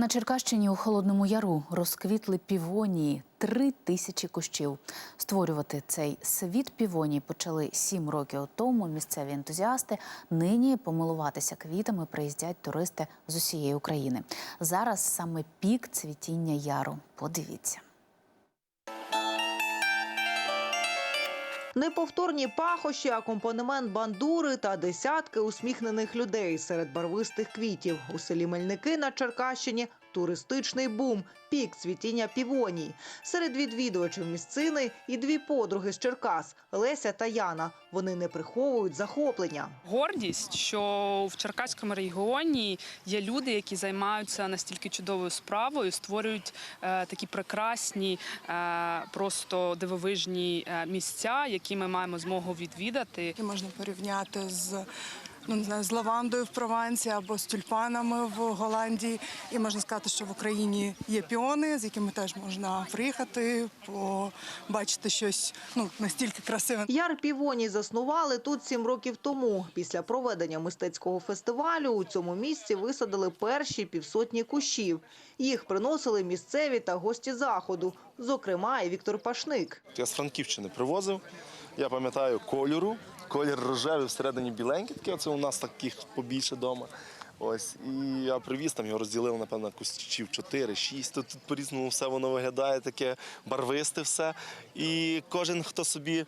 На Черкащині у Холодному Яру розквітли півонії три тисячі кущів. Створювати цей світ півоній почали сім років тому. Місцеві ентузіасти нині помилуватися квітами приїздять туристи з усієї України. Зараз саме пік цвітіння яру. Подивіться. Неповторні пахощі, акомпанемент бандури та десятки усміхнених людей серед барвистих квітів. У селі Мельники на Черкащині туристичний бум, пік цвітіння півоній. Серед відвідувачів місцини і дві подруги з Черкас Леся та Яна. Вони не приховують захоплення. гордість, що в Черкаському регіоні є люди, які займаються настільки чудовою справою, створюють е, такі прекрасні, е, просто дивовижні е, місця, які ми маємо змогу відвідати. можна порівняти з ну не знаю, з лавандою в Провансі або з тюльпанами в Голландії. І можна сказати, що в Україні є піони, з якими теж можна приїхати, побачити щось ну настільки красиве. Яр півоній заснували тут сім років тому. Після проведення мистецького фестивалю у цьому місці висадили перші півсотні кущів. Їх приносили місцеві та гості заходу, зокрема і Віктор Пашник. Я з Франківщини привозив. Я пам'ятаю кольору. Колір рожевий всередині біленький, таке оце у нас таких побільше вдома. Ось і я привіз там його розділив, напевно, кустів 4-6. Тут, тут по-різному все воно виглядає, таке барвисте все. І кожен, хто собі.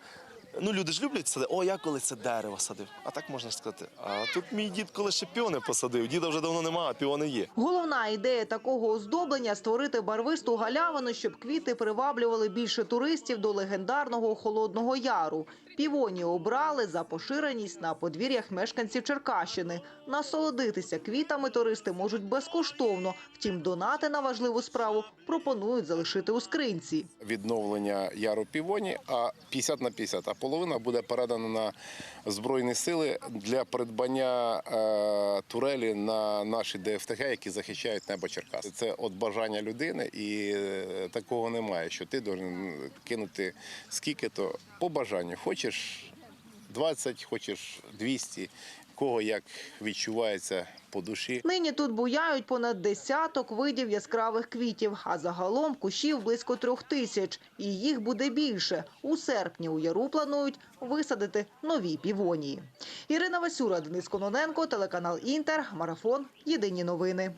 Ну, люди ж люблять садити. О, я коли це дерево садив. А так можна сказати. А тут мій дід коли ще піони посадив. Діда вже давно немає, а піони є. Головна ідея такого оздоблення створити барвисту галявину, щоб квіти приваблювали більше туристів до легендарного холодного яру. Півоні обрали за поширеність на подвір'ях мешканців Черкащини. Насолодитися квітами туристи можуть безкоштовно. Втім, донати на важливу справу пропонують залишити у скринці. відновлення яру півоні, а 50 на 50, а половина буде передана на Збройні сили для придбання е, турелі на наші ДФТГ, які захищають небо Черкас. Це от бажання людини, і е, такого немає, що ти должен кинути скільки то по бажанню. Хочеш 20, хочеш 200, кого як відчувається по душі. Нині тут буяють понад десяток видів яскравих квітів, а загалом кущів близько трьох тисяч. І їх буде більше. У серпні у Яру планують висадити нові півонії. Ірина Васюра, Денис Кононенко, телеканал Інтер, Марафон. Єдині новини.